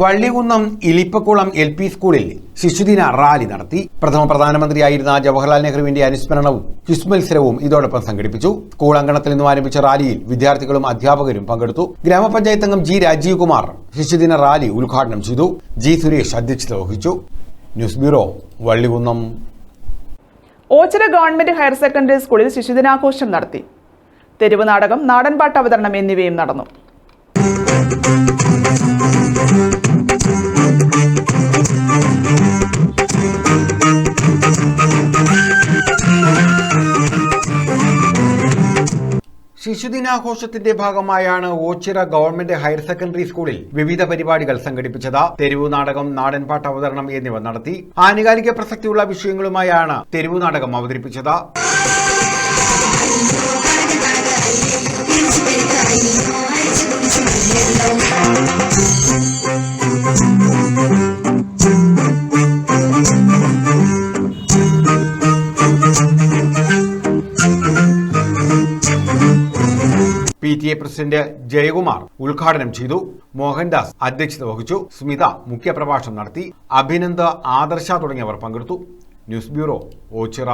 Vallikunnam Ilippakulam L P സ്കൂളിൽ ശിശുദിന rally നടത്തി പ്രഥമ പ്രധാനമന്ത്രിയായിരുന്ന ജവഹർലാൽ നെഹ്റുവിന്റെ അനുസ്മരണവും ക്വിസ് മത്സരവും ഇതോടൊപ്പം സംഘടിപ്പിച്ചു. സ്കൂൾ അങ്കണത്തിൽ നിന്നും ആരംഭിച്ച റാലിയിൽ വിദ്യാർത്ഥികളും അധ്യാപകരും പങ്കെടുത്തു. ഗ്രാമപഞ്ചായത്ത് അംഗം ജി രാജീവ് കുമാർ ശിശുദിന റാലി ഉദ്ഘാടനം ചെയ്തു. ജി സുരേഷ് അധ്യക്ഷത വഹിച്ചു. News bureau Vallikunnam. Ochira government higher secondary സ്കൂളിൽ ശിശുദിനാഘോഷം നടത്തി. തെരുവ് നാടകം നാടൻപാട്ട് അവതരണം എന്നിവയും നടന്നു. ശിശുദിനാഘോഷത്തിന്റെ ഭാഗമായാണ് ഓച്ചിറ ഗവൺമെന്റ് ഹയർ സെക്കൻഡറി സ്കൂളിൽ വിവിധ പരിപാടികൾ സംഘടിപ്പിച്ചത്. തെരുവു നാടകം നാടൻപാട്ട് അവതരണം എന്നിവ നടത്തി ആനുകാലിക പ്രസക്തിയുള്ള വിഷയങ്ങളുമായാണ് തെരുവു നാടകം അവതരിപ്പിച്ചത്. P T A president Jayakumar ഉദ്ഘാടനം ചെയ്തു. മോഹൻദാസ് അധ്യക്ഷത വഹിച്ചു. സ്മിത മുഖ്യപ്രഭാഷണം നടത്തി. അഭിനന്ദ ആദർശ തുടങ്ങിയവർ പങ്കെടുത്തു. News bureau Ochira.